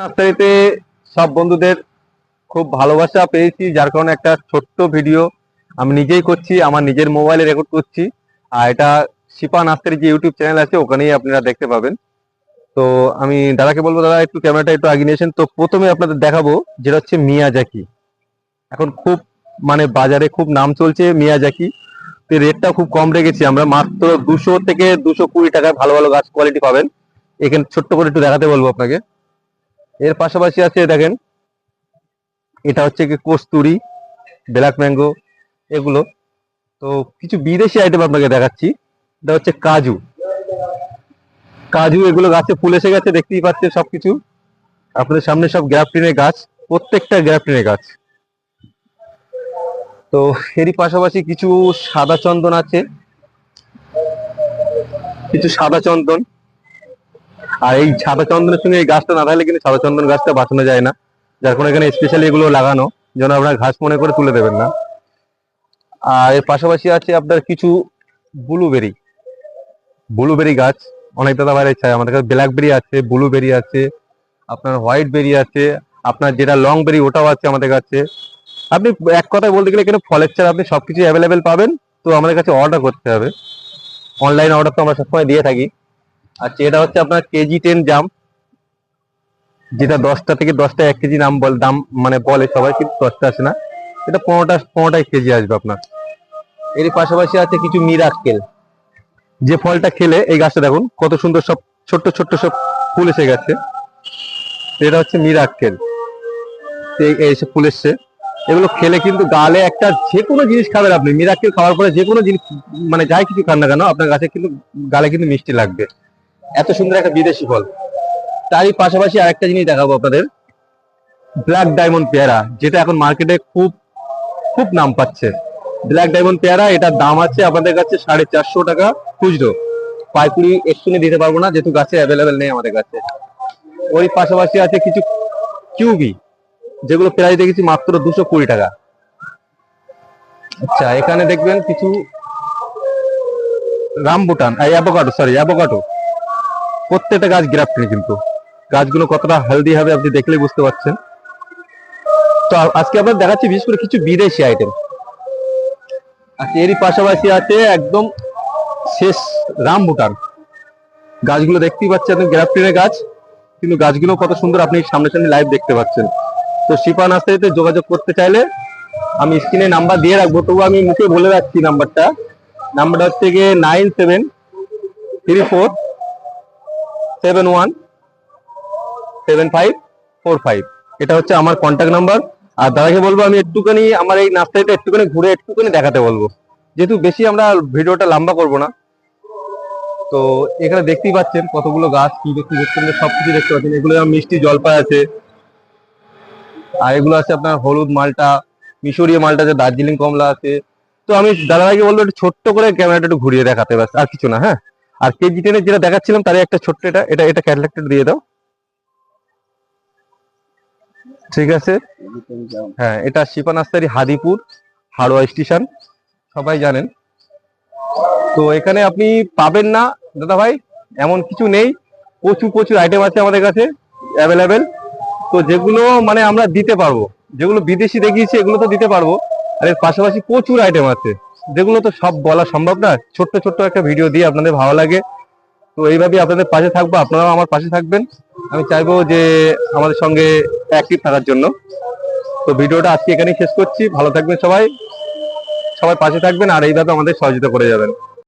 নার্সারিতে সব বন্ধুদের খুব ভালোবাসা পেয়েছি, যার কারণে একটা ছোট্ট ভিডিও আমি নিজেই করছি, আমার নিজের মোবাইলে রেকর্ড করছি। আর এটা শিপা নার্সারি যে ইউটিউব চ্যানেল আছে, ওখানেই আপনারা দেখতে পাবেন। তো আমি দাদাকে বলব, দাদা, একটু ক্যামেরাটা একটু আগিয়ে নিয়েছেন তো প্রথমে আপনাদের দেখাবো, যেটা হচ্ছে মিয়া মিয়াজাকি। এখন খুব মানে বাজারে খুব নাম চলছে মিয়াজাকি। তো রেটটা খুব কম রেখেছি আমরা, মাত্র দুশো থেকে দুশো কুড়ি টাকায় ভালো ভালো গাছ কোয়ালিটি পাবেন। এখানে ছোট্ট করে একটু দেখাতে বলব আপনাকে। এর পাশাপাশি আছে, দেখেন, এটা হচ্ছে কি কস্তুরি, ব্ল্যাক ম্যাঙ্গো, এগুলো। তো কিছু বিদেশি আইটেম আপনাকে দেখাচ্ছি। এটা হচ্ছে কাজু। কাজু, এগুলো গাছে ফুল এসে গেছে, দেখতেই পাচ্ছেন সবকিছু। আপনাদের সামনে সব গ্রাফটিনের গাছ, প্রত্যেকটা গ্রাফটিনের গাছ। তো এরই পাশাপাশি কিছু সাদা চন্দন আছে। কিছু সাদা চন্দন। আর এই সাদা চন্দনের সঙ্গে এই গাছটা না থাকলে কিন্তু সাদা চন্দন গাছটা বাঁচানো যায় না। যার কারণে এখানে স্পেশালি এগুলো লাগানো, যেন আপনার ঘাস মনে করে তুলে দেবেন না। আর এর পাশাপাশি আছে আপনার কিছু ব্লুবেরি ব্লুবেরি গাছ, অনেক দাদা বাইরে চাই আমাদের কাছে ব্ল্যাকবেরি আছে ব্লুবেরি আছে, আপনার হোয়াইট বেরি আছে, আপনার যেটা লং বেরি ওটাও আছে আমাদের কাছে। আপনি এক কথায় বলতে গেলে এখানে ফলের চারা আপনি সবকিছু অ্যাভেলেবেল পাবেন। তো আমাদের কাছে অর্ডার করতে হবে। অনলাইন অর্ডার তো আমরা সবসময় দিয়ে থাকি। আচ্ছা এটা হচ্ছে আপনার কেজি টেন জাম যেটা দশটা থেকে দশটা এক কেজি নাম বল দাম মানে বলে সবাই, কিন্তু দশটা আসে না। এটা পনেরোটা পনেরোটা কেজি আসবে আপনার। এর পাশাপাশি আছে কিছু মিরাক্কেল যে ফলটা খেলে, এই গাছটা দেখুন, কত সুন্দর সব ছোট্ট ছোট্ট সব ফুল এসে গেছে। এটা হচ্ছে মিরাক্কেল সব ফুল এসছে। এগুলো খেলে কিন্তু গালে একটা যে কোনো জিনিস খাবেন আপনি। মিরাক্কেল খাওয়ার পরে যে কোনো জিনিস মানে যাই কিছু খান না কেন, আপনার গাছে কিন্তু গালে কিন্তু মিষ্টি লাগবে। এত সুন্দর একটা বিদেশি ফল। তারই পাশাপাশি আরেকটা জিনিস দেখাবো আপনাদের। ব্ল্যাক ডায়মন্ড পেয়ারা, যেটা এখন মার্কেটে খুব খুব নাম পাচ্ছে। ব্ল্যাক ডায়মন্ড পেয়ারা, এটার দাম আছে আপনাদের কাছে সাড়ে চারশো টাকা খুচরো। পাইকুড়ি এক্ষুনি দিতে পারব না, যেহেতু গাছে অ্যাভেলেবেল নেই আমাদের কাছে। ওই পাশাপাশি আছে কিছু কিউবি, যেগুলো প্রায় দেখেছি মাত্র দুশো কুড়ি টাকা। আচ্ছা এখানে দেখবেন কিছু রামবুটান অ্যাভোকাডো সরি অ্যাভোকাডো প্রত্যেকটা গাছ গ্রাফটিং কিন্তু। গাছগুলো কতটা হেলদি হবে আপনি দেখলেই বুঝতে পারছেন। তো আজকে আপনার দেখাচ্ছি বিশেষ করে কিছু বিদেশি আইটেম আচ্ছা এরই পাশাপাশি আছে একদম শেষ রাম ভুটান। গাছগুলো দেখতেই পাচ্ছেন একদম গ্রাফটিনের গাছ। কিন্তু গাছগুলো কত সুন্দর আপনি সামনে সামনে লাইভ দেখতে পাচ্ছেন। তো শিপা নার্সারিতে যোগাযোগ করতে চাইলে আমি স্ক্রিনে নাম্বার দিয়ে রাখব। তবু আমি মুখে বলে রাখছি নাম্বারটা নাম্বারটা হচ্ছে গিয়ে nine seven three four seven one, seven five, four five. এটা হচ্ছে আমার কন্ট্যাক্ট নাম্বার আর দাদাকে বলব, আমি একটুখানি আমার এই নার্সারিটা একটুখানি ঘুরে একটুখানি দেখাতে বলব। যেহেতু বেশি আমরা ভিডিওটা লম্বা করব না। তো এখানে দেখতেই পাচ্ছেন কতগুলো গাছ, কি দেখতে দেখতে সব কিছু দেখতে পাচ্ছেন। এগুলো মিষ্টি জলপাই আছে। আর এগুলো আছে আপনার হলুদ মালটা, মিশরীয় মালটা আছে, দার্জিলিং কমলা আছে। তো আমি দাদাকে বলব, একটু ছোট্ট করে ক্যামেরাটা একটু ঘুরিয়ে দেখাতে ব্যাস, আর কিছু না হ্যাঁ? আর কেজি টেনে যেটা দেখাচ্ছিলাম তার একটা ছোট্ট এটা এটা এটা ক্যাটলেকটা দিয়ে দাও। ঠিক আছে? হ্যাঁ এটা শিপা নার্সারি হাদিপুর, হাড়োয়া স্টেশন, সবাই জানেন। তো এখানে আপনি পাবেন না, দাদা ভাই, এমন কিছু নেই। প্রচুর প্রচুর আইটেম আছে আমাদের কাছে অ্যাভেলেবেল তো যেগুলো মানে আমরা দিতে পারব, যেগুলো বিদেশি দেখিয়েছি, এগুলো তো দিতে পারব। আর এর পাশাপাশি প্রচুর আইটেম আছে। যেগুলো তো, সব বলা সম্ভব না। ছোট্ট ছোট্ট একটা ভিডিও দিয়ে আপনাদের ভালো লাগে। তো এইভাবেই আপনাদের পাশে থাকব, আপনারাও আমার পাশে থাকবেন। আমি চাইব যে আমাদের সঙ্গে অ্যাক্টিভ থাকার জন্য। তো ভিডিওটা আজকে এখানেই শেষ করছি। ভালো থাকবেন সবাই। সবাই পাশে থাকবেন আর এইভাবে আমাদের সহযোগিতা করে যাবেন।